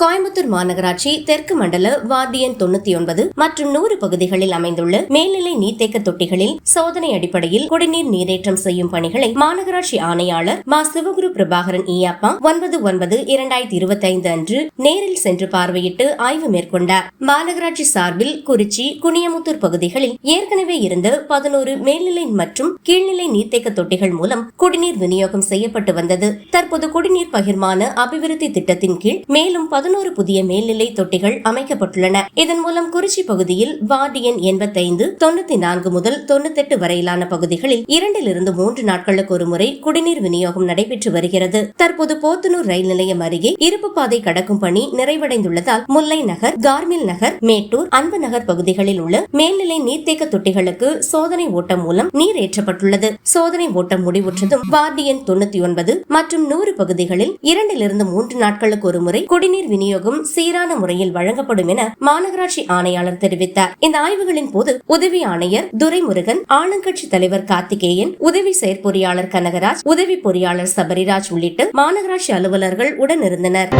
கோயம்புத்தூர் மாநகராட்சி தெற்கு மண்டல வார்டியன் தொண்ணூத்தி ஒன்பது மற்றும் நூறு பகுதிகளில் அமைந்துள்ள மேல்நிலை நீர்த்தேக்க தொட்டிகளில் சோதனை அடிப்படையில் குடிநீர் நீரேற்றம் செய்யும் பணிகளை மாநகராட்சி ஆணையாளர் மா. சிவகுரு பிரபாகரன் ஈயாப்பா ஒன்பது ஒன்பது இரண்டாயிரத்தி இருபத்தி ஐந்து அன்று நேரில் சென்று பார்வையிட்டு ஆய்வு மேற்கொண்டார். மாநகராட்சி சார்பில் குறிச்சி குனியமுத்தூர் பகுதிகளில் ஏற்கனவே இருந்த பதினோரு மேல்நிலை மற்றும் கீழ்நிலை நீர்த்தேக்க தொட்டிகள் மூலம் குடிநீர் விநியோகம் செய்யப்பட்டு வந்தது. தற்போது குடிநீர் பகிர்மான அபிவிருத்தி திட்டத்தின் கீழ் மேலும் பதினோரு புதிய மேல்நிலை தொட்டிகள் அமைக்கப்பட்டுள்ளன. இதன் மூலம் குறிச்சி பகுதியில் வார்டு எண் எண்பத்தைந்து தொண்ணூத்தி நான்கு முதல் தொண்ணூத்தெட்டு வரையிலான பகுதிகளில் இரண்டிலிருந்து மூன்று நாட்களுக்கு ஒருமுறை குடிநீர் விநியோகம் நடைபெற்று வருகிறது. தற்போது போத்தனூர் ரயில் நிலையம் அருகே இருப்பு பாதை கடக்கும் பணி நிறைவடைந்துள்ளதால் முல்லை நகர் கார்மில் நகர் மேட்டூர் அன்பு நகர் பகுதிகளில் உள்ள மேல்நிலை நீர்த்தேக்க தொட்டிகளுக்கு சோதனை ஓட்டம் மூலம் நீர் ஏற்றப்பட்டுள்ளது. சோதனை ஓட்டம் முடிவுற்றதும் வார்டு எண் தொண்ணூத்தி ஒன்பது மற்றும் நூறு பகுதிகளில் இரண்டிலிருந்து மூன்று நாட்களுக்கு ஒரு முறை குடிநீர் விநியோகம் சீரான முறையில் வழங்கப்படும் என மாநகராட்சி ஆணையாளர் தெரிவித்தார். இந்த ஆய்வுகளின் போது உதவி ஆணையர் துரைமுருகன் ஆளுங்கட்சி தலைவர் கார்த்திகேயன் உதவி செயற்பொறியாளர் கனகராஜ் உதவி பொறியாளர் சபரிராஜ் உள்ளிட்ட மாநகராட்சி அலுவலர்கள் உடனிருந்தனர்